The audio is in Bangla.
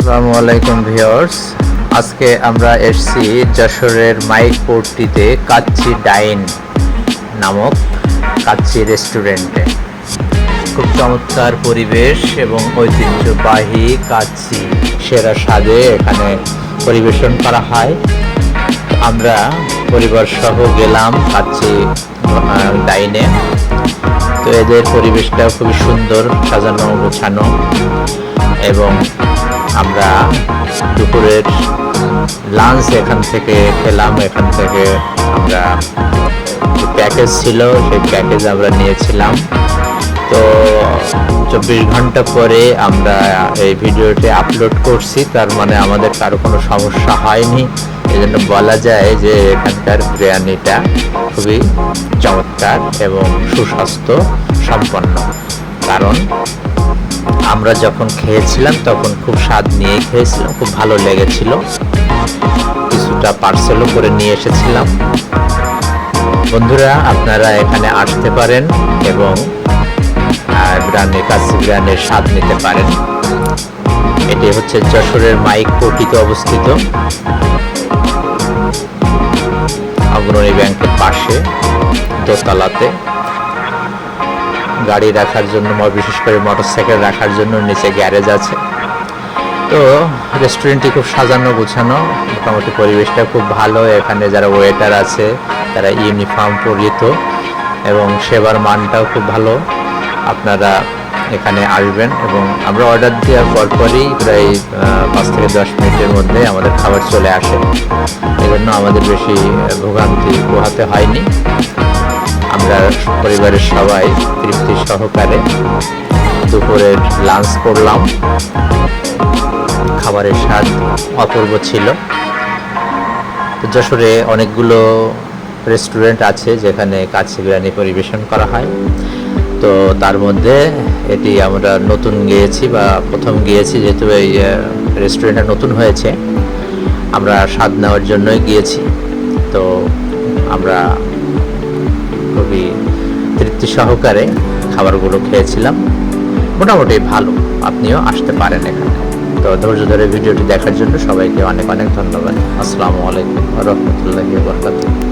আসসালামু আলাইকুম ভিউয়ার্স। আজকে আমরা এসছি যশোরের মাইক পোর্টটিতে কাচ্চি ডাইন নামক কাচ্চি রেস্টুরেন্টে। খুব চমৎকার পরিবেশ এবং ঐতিহ্যবাহী কাচ্চি সেরা স্বাদে এখানে পরিবেশন করা হয়। আমরা পরিবার সহ গেলাম কাচ্চি ডাইনে। তো এদের পরিবেশটা খুবই সুন্দর, সাজানো, গোছানো। এবং আমরা দুপুরের লাঞ্চ এখান থেকে খেলাম। এখান থেকে আমরা প্যাকেজ ছিল, সেই প্যাকেজ আমরা নিয়েছিলাম। তো চব্বিশ ঘণ্টা পরে আমরা এই ভিডিওটি আপলোড করছি। তার মানে আমাদের কারও কোনো সমস্যা হয়নি। এই জন্য বলা যায় যে এখানকার বিরিয়ানিটা খুবই চমৎকার এবং সুস্বাস্থ্য সম্পন্ন। কারণ আমরা যখন খেয়েছিলাম তখন খুব স্বাদ নিয়ে খেয়েছিলাম খুব ভালো লেগেছিল। কিছুটা পার্সেলও করে নিয়ে এসেছিলাম। বন্ধুরা আপনারা এখানে আসতে পারেন এবং আহ, কাছে বিরিয়ানির স্বাদ নিতে পারেন। এটি হচ্ছে যশোরের মাইক কোটিতে অবস্থিত। অগ্রণী ব্যাংকের পাশে দোতলাতে। গাড়ি রাখার জন্য বিশেষ করে মোটরসাইকেল রাখার জন্য নিচে গ্যারেজ আছে। তো রেস্টুরেন্টটি খুব সাজানো গোছানো, মোটামুটি পরিবেশটা খুব ভালো। এখানে যারা ওয়েটার আছে, তারা ইউনিফর্ম পরিহিত এবং সেবার মানটাও খুব ভালো। আপনারা এখানে আসবেন এবং আমরা অর্ডার দেওয়ার পরপরই প্রায় পাঁচ থেকে দশ মিনিটের মধ্যে আমাদের খাবার চলে আসে। এজন্য আমাদের বেশি ভোগান্তি পোহাতে হয়নি। আমরা পরিবারের সবাই তৃপ্তি সহকারে দুপুরের লাঞ্চ করলাম। খাবারের স্বাদ অপূর্ব ছিল। যশোরে অনেকগুলো রেস্টুরেন্ট আছে যেখানে কাচ্চি বিরিয়ানি পরিবেশন করা হয়। তো তার মধ্যে এটি আমরা নতুন গিয়েছি বা প্রথম গিয়েছি যেহেতু এই রেস্টুরেন্টটা নতুন হয়েছে। আমরা স্বাদ নেওয়ার জন্যই গিয়েছি। তো আমরা খুবই তৃপ্তি সহকারে খাবারগুলো খেয়েছিলাম। মোটামুটি ভালো। আপনিও আসতে পারেন এখানে। তো ধৈর্য ধরে ভিডিওটি দেখার জন্য সবাইকে অনেক অনেক ধন্যবাদ। আসসালামু আলাইকুম রহমতুল্লাহ বরকাতুহ।